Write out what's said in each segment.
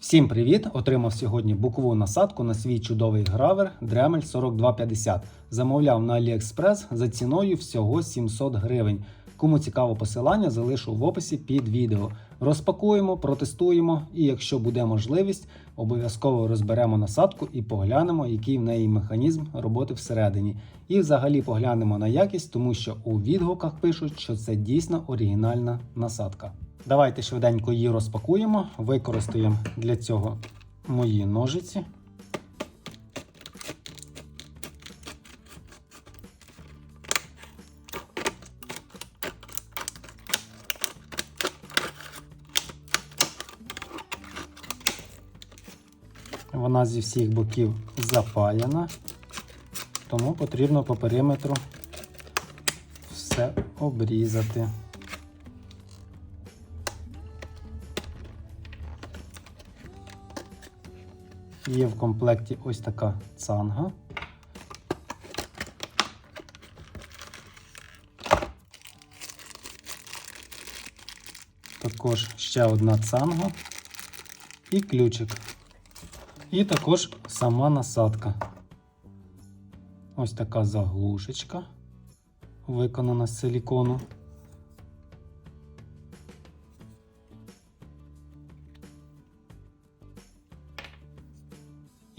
Всім привіт! Отримав сьогодні бокову насадку на свій чудовий гравер Dremel 4250. Замовляв на AliExpress за ціною всього 700 гривень. Кому цікаво посилання, залишу в описі під відео. Розпакуємо, протестуємо і, якщо буде можливість, обов'язково розберемо насадку і поглянемо, який в неї механізм роботи всередині. І взагалі поглянемо на якість, тому що у відгуках пишуть, що це дійсно оригінальна насадка. Давайте швиденько її розпакуємо. Використаємо для цього мої ножиці. Вона зі всіх боків запаяна, тому потрібно по периметру все обрізати. Є в комплекті ось така цанга. Також ще одна цанга і ключик. І також сама насадка. Ось така заглушечка, виконана з силікону.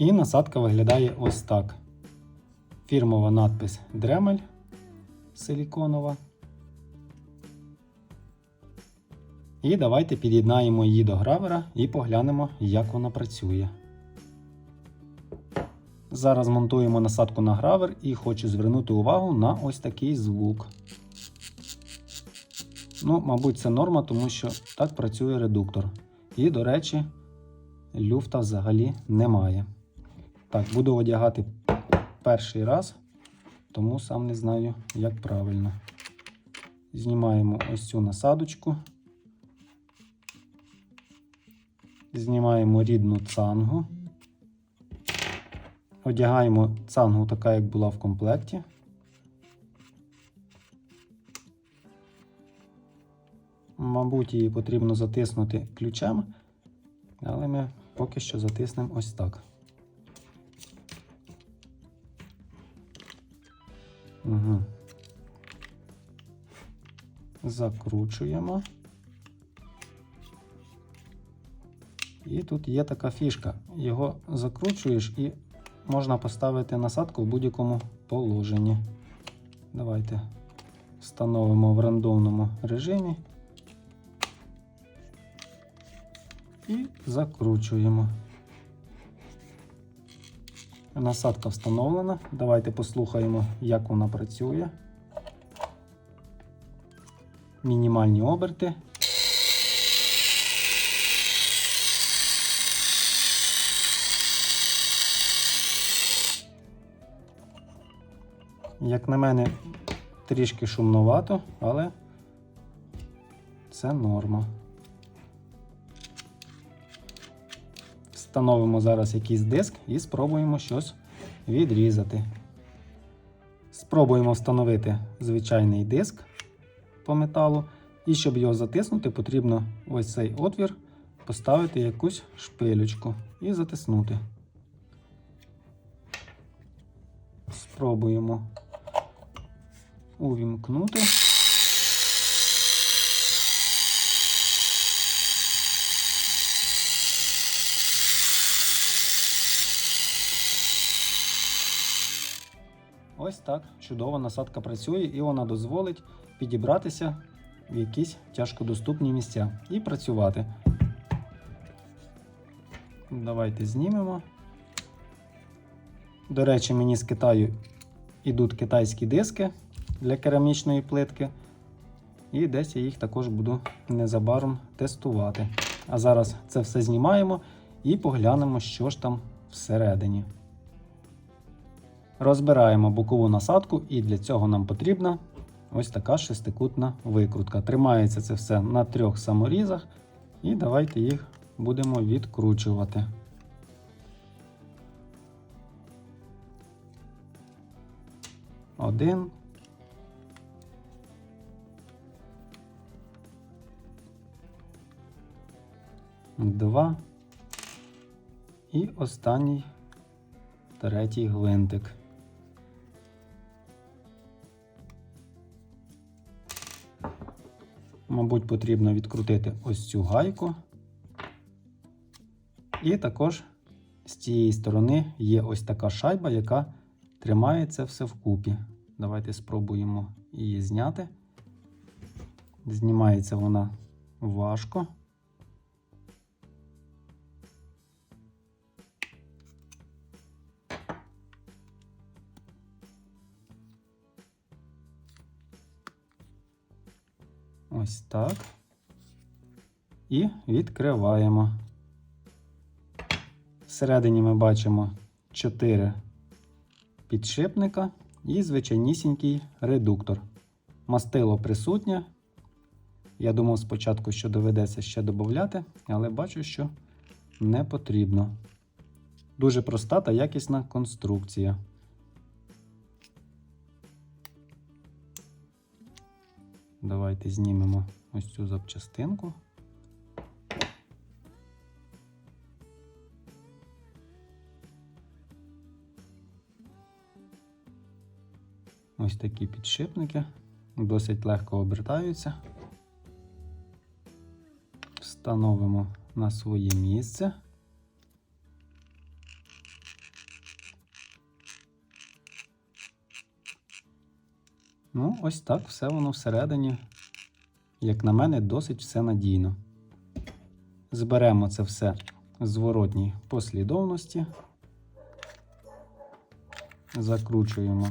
І насадка виглядає ось так. Фірмова надпис Dremel силіконова. І давайте під'єднаємо її до гравера і поглянемо, як вона працює. Зараз монтуємо насадку на гравер і хочу звернути увагу на ось такий звук. Ну, мабуть, це норма, тому що так працює редуктор. І, до речі, люфта взагалі немає. Так, буду одягати перший раз, тому сам не знаю, як правильно. Знімаємо ось цю насадочку. Знімаємо рідну цангу. Одягаємо цангу така, як була в комплекті. Мабуть, її потрібно затиснути ключем, але ми поки що затиснемо ось так. Угу. Закручуємо. І тут є така фішка. Його закручуєш і можна поставити насадку в будь-якому положенні. Давайте встановимо в рандомному режимі і закручуємо. Насадка встановлена. Давайте послухаємо, як вона працює. Мінімальні оберти. Як на мене, трішки шумновато, але це норма. Встановимо зараз якийсь диск і спробуємо щось відрізати. Спробуємо встановити звичайний диск по металу. І щоб його затиснути, потрібно ось цей отвір поставити якусь шпилючку і затиснути. Спробуємо увімкнути. Ось так чудово насадка працює і вона дозволить підібратися в якісь тяжкодоступні місця і працювати. Давайте знімемо. До речі, мені з Китаю йдуть китайські диски для керамічної плитки. І десь я їх також буду незабаром тестувати. А зараз це все знімаємо і поглянемо, що ж там всередині. Розбираємо бокову насадку, і для цього нам потрібна ось така шестикутна викрутка. Тримається це все на трьох саморізах, і давайте їх будемо відкручувати. Один. Два. І останній третій гвинтик. Мабуть, потрібно відкрутити ось цю гайку. І також з цієї сторони є ось така шайба, яка тримає це все вкупі. Давайте спробуємо її зняти. Знімається вона важко. Ось так. І відкриваємо. Всередині ми бачимо 4 підшипника і звичайнісінький редуктор. Мастило присутнє. Я думав спочатку, що доведеться ще додати, але бачу, що не потрібно. Дуже проста та якісна конструкція. Давайте знімемо ось цю запчастинку. Ось такі підшипники, досить легко обертаються. Встановимо на своє місце. Ну, ось так все воно всередині, як на мене, досить все надійно. Зберемо це все в зворотній послідовності, закручуємо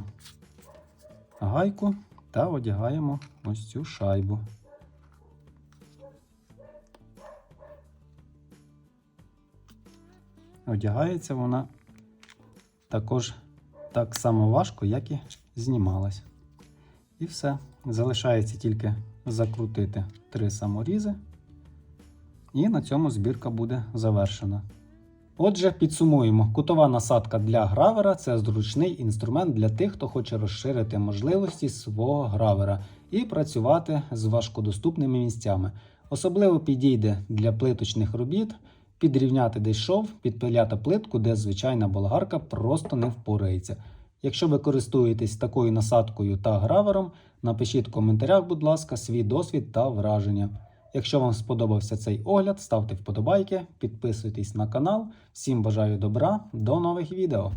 гайку та одягаємо ось цю шайбу. Одягається вона також так само важко, як і знімалась. І все. Залишається тільки закрутити три саморізи. І на цьому збірка буде завершена. Отже, підсумуємо, кутова насадка для гравера це зручний інструмент для тих, хто хоче розширити можливості свого гравера і працювати з важкодоступними місцями. Особливо підійде для плиточних робіт, підрівняти десь шов, підпиляти плитку, де звичайна болгарка просто не впорається. Якщо ви користуєтесь такою насадкою та гравером, напишіть в коментарях, будь ласка, свій досвід та враження. Якщо вам сподобався цей огляд, ставте вподобайки, підписуйтесь на канал. Всім бажаю добра, до нових відео!